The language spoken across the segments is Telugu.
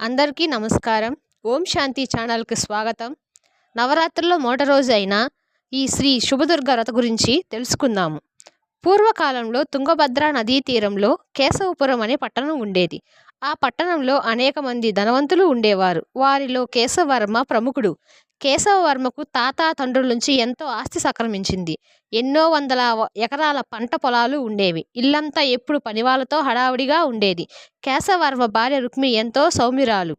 అందరికీ నమస్కారం. ఓం శాంతి ఛానల్కి స్వాగతం. నవరాత్రుల్లో మొదటి రోజు అయిన ఈ శ్రీ శుభదుర్గ రథ గురించి తెలుసుకుందాము. పూర్వకాలంలో తుంగభద్ర నదీ తీరంలో కేశవపురం అనే పట్టణం ఉండేది. ఆ పట్టణంలో అనేక మంది ధనవంతులు ఉండేవారు. వారిలో కేశవవర్మ ప్రముఖుడు. కేశవవర్మకు తాత తండ్రుల నుంచి ఎంతో ఆస్తి సక్రమించింది. ఎన్నో వందల ఎకరాల పంట పొలాలు ఉండేవి. ఇల్లంతా ఎప్పుడు పనివాళ్ళతో హడావుడిగా ఉండేది. కేశవర్మ భార్య రుక్మి ఎంతో సౌమ్యురాలు.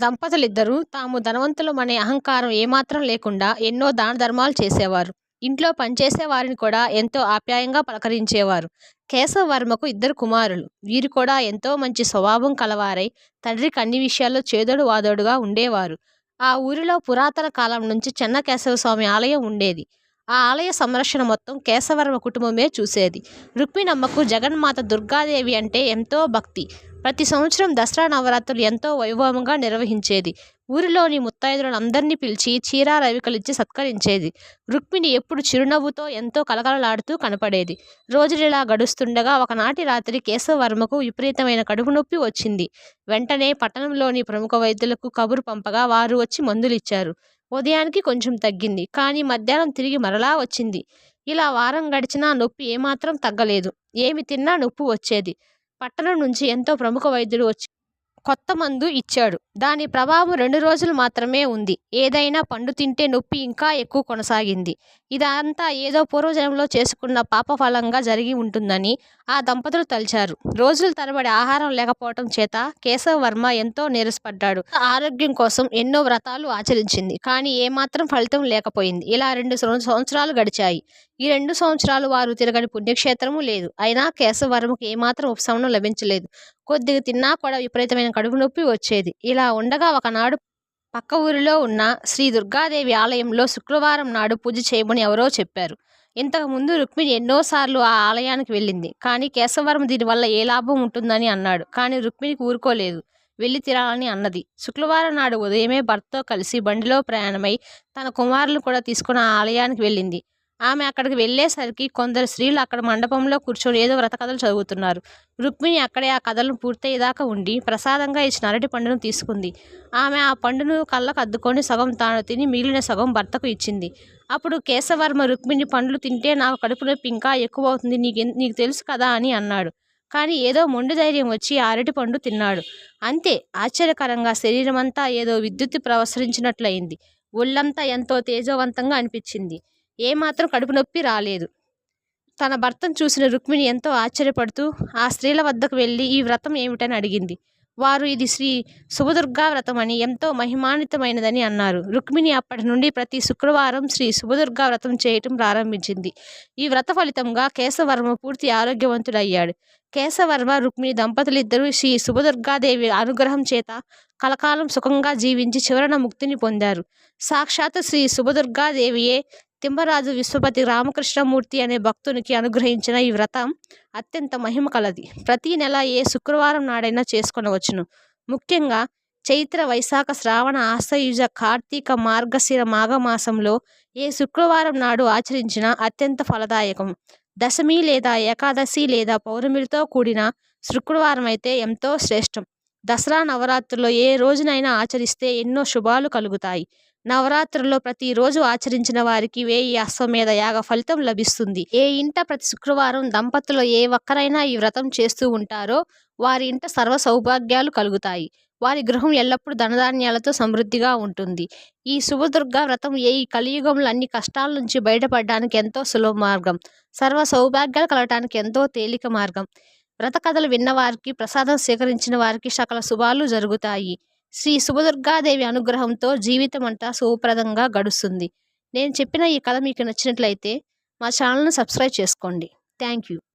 దంపతులిద్దరూ తాము ధనవంతులమనే అహంకారం ఏమాత్రం లేకుండా ఎన్నో దాన ధర్మాలు చేసేవారు. ఇంట్లో పనిచేసే వారిని కూడా ఎంతో ఆప్యాయంగా పలకరించేవారు. కేశవవర్మకు ఇద్దరు కుమారులు. వీరు కూడా ఎంతో మంచి స్వభావం కలవారై తండ్రికి అన్ని విషయాల్లో చేదోడు వాదోడుగా ఉండేవారు. ఆ ఊరిలో పురాతన కాలం నుంచి చెన్నకేశవ స్వామి ఆలయం ఉండేది. ఆ ఆలయ సంరక్షణ మొత్తం కేశవర్మ కుటుంబమే చూసేది. రుక్మిణమ్మకు జగన్మాత దుర్గాదేవి అంటే ఎంతో భక్తి. ప్రతి సంవత్సరం దసరా నవరాత్రులు ఎంతో వైభవంగా నిర్వహించేది. ఊరిలోని ముత్తైదులందరినీ పిలిచి చీర రవికలిచ్చి సత్కరించేది. రుక్మిణి ఎప్పుడు చిరునవ్వుతో ఎంతో కలకలలాడుతూ కనపడేది. రోజులిలా గడుస్తుండగా ఒకనాటి రాత్రి కేశవవర్మకు విపరీతమైన కడుపు నొప్పి వచ్చింది. వెంటనే పట్టణంలోని ప్రముఖ వైద్యులకు కబురు పంపగా వారు వచ్చి మందులిచ్చారు. ఉదయానికి కొంచెం తగ్గింది కానీ మధ్యాహ్నం తిరిగి మరలా వచ్చింది. ఇలా వారం గడిచినా నొప్పి ఏమాత్రం తగ్గలేదు. ఏమి తిన్నా నొప్పి వచ్చేది. పట్టణం నుంచి ఎంతో ప్రముఖ వైద్యుడు వచ్చి కొత్త మందు ఇచ్చాడు. దాని ప్రభావం రెండు రోజులు మాత్రమే ఉంది. ఏదైనా పండు తింటే నొప్పి ఇంకా ఎక్కువ కొనసాగింది. ఇదంతా ఏదో పూర్వజన్మలో చేసుకున్న పాపఫలంగా జరిగి ఉంటుందని ఆ దంపతులు తలిచారు. రోజుల తరబడి ఆహారం లేకపోవటం చేత కేశవ వర్మ ఎంతో నీరసపడ్డాడు. ఆరోగ్యం కోసం ఎన్నో వ్రతాలు ఆచరించింది. కానీ ఏమాత్రం ఫలితం లేకపోయింది. ఇలా రెండు సంవ- సంవత్సరాలు గడిచాయి. ఈ రెండు సంవత్సరాలు వారు తిరగని పుణ్యక్షేత్రము లేదు. అయినా కేశవరముకి ఏమాత్రం ఉపశమనం లభించలేదు. కొద్దిగా తిన్నా కూడా విపరీతమైన కడుపు నొప్పి వచ్చేది. ఇలా ఉండగా ఒకనాడు పక్క ఊరిలో ఉన్న శ్రీ దుర్గాదేవి ఆలయంలో శుక్రవారం నాడు పూజ చేయమని ఎవరో చెప్పారు. ఇంతకు ముందు రుక్మిణి ఎన్నోసార్లు ఆ ఆలయానికి వెళ్ళింది. కానీ కేశవరం దీనివల్ల ఏ లాభం ఉంటుందని అన్నాడు. కానీ రుక్మిణికి ఊరుకోలేదు. వెళ్ళి తిరాలని అన్నది. శుక్రవారం నాడు ఉదయమే భర్తతో కలిసి బండిలో ప్రయాణమై తన కుమారులు కూడా తీసుకుని ఆ ఆలయానికి వెళ్ళింది. ఆమె అక్కడికి వెళ్ళేసరికి కొందరు స్త్రీలు అక్కడ మండపంలో కూర్చొని ఏదో వ్రత కథలు చదువుతున్నారు. రుక్మిణి అక్కడే ఆ కథలను పూర్తయ్యేదాకా ఉండి ప్రసాదంగా ఇచ్చిన అరటి పండును తీసుకుంది. ఆమె ఆ పండును కళ్ళకు అద్దుకొని సగం తాను తిని మిగిలిన సగం భర్తకు ఇచ్చింది. అప్పుడు కేశవర్మ రుక్మిణి పండ్లు తింటే నాకు కడుపు నొప్పి ఇంకా ఎక్కువ అవుతుంది నీకు నీకు తెలుసు కదా అని అన్నాడు. కానీ ఏదో మొండి ధైర్యం వచ్చి ఆ అరటి పండు తిన్నాడు. అంతే ఆశ్చర్యకరంగా శరీరమంతా ఏదో విద్యుత్ ప్రవసరించినట్లయింది. ఒళ్ళంతా ఎంతో తేజోవంతంగా అనిపించింది. ఏమాత్రం కడుపు నొప్పి రాలేదు. తన భర్తను చూసిన రుక్మిణి ఎంతో ఆశ్చర్యపడుతూ ఆ స్త్రీల వద్దకు వెళ్ళి ఈ వ్రతం ఏమిటని అడిగింది. వారు ఇది శ్రీ శుభదుర్గా వ్రతం అని ఎంతో మహిమాన్వితమైనదని అన్నారు. రుక్మిణి అప్పటి నుండి ప్రతి శుక్రవారం శ్రీ శుభదుర్గా వ్రతం చేయటం ప్రారంభించింది. ఈ వ్రత ఫలితంగా కేశవర్మ పూర్తి ఆరోగ్యవంతుడయ్యాడు. కేశవర్మ రుక్మిణి దంపతులిద్దరూ శ్రీ శుభదుర్గాదేవి అనుగ్రహం చేత కలకాలం సుఖంగా జీవించి చివరన ముక్తిని పొందారు. సాక్షాత్ శ్రీ శుభదుర్గాదేవియే తిమ్మరాజు విశ్వపతి రామకృష్ణమూర్తి అనే భక్తునికి అనుగ్రహించిన ఈ వ్రతం అత్యంత మహిమ కలది. ప్రతి నెల ఏ శుక్రవారం నాడైనా చేసుకొనవచ్చును. ముఖ్యంగా చైత్ర వైశాఖ శ్రావణ ఆశ్వయుజ కార్తీక మార్గశిర మాఘమాసంలో ఏ శుక్రవారం నాడు ఆచరించిన అత్యంత ఫలదాయకం. దశమి లేదా ఏకాదశి లేదా పౌర్ణమితో కూడిన శుక్రవారం అయితే ఎంతో శ్రేష్టం. దసరా నవరాత్రుల్లో ఏ రోజునైనా ఆచరిస్తే ఎన్నో శుభాలు కలుగుతాయి. నవరాత్రుల్లో ప్రతిరోజు ఆచరించిన వారికి వేయి అశ్వమేధ యాగ ఫలితం లభిస్తుంది. ఏ ఇంట ప్రతి శుక్రవారం దంపతులు ఏ ఒక్కరైనా ఈ వ్రతం చేస్తూ ఉంటారో వారి ఇంట సర్వ సౌభాగ్యాలు కలుగుతాయి. వారి గృహం ఎల్లప్పుడూ ధనధాన్యాలతో సమృద్ధిగా ఉంటుంది. ఈ శుభదుర్గా వ్రతం ఏ ఈ కలియుగంలో అన్ని కష్టాల నుంచి బయటపడడానికి ఎంతో సులభ మార్గం. సర్వ సౌభాగ్యాలు కలగటానికి ఎంతో తేలిక మార్గం. వ్రత కథలు విన్నవారికి ప్రసాదం స్వీకరించిన వారికి సకల శుభాలు జరుగుతాయి. శ్రీ శుభదుర్గాదేవి అనుగ్రహంతో జీవితం అంతా శుభప్రదంగా గడుస్తుంది. నేను చెప్పిన ఈ కథ మీకు నచ్చినట్లయితే మా ఛానల్ను సబ్స్క్రైబ్ చేసుకోండి. Thank you.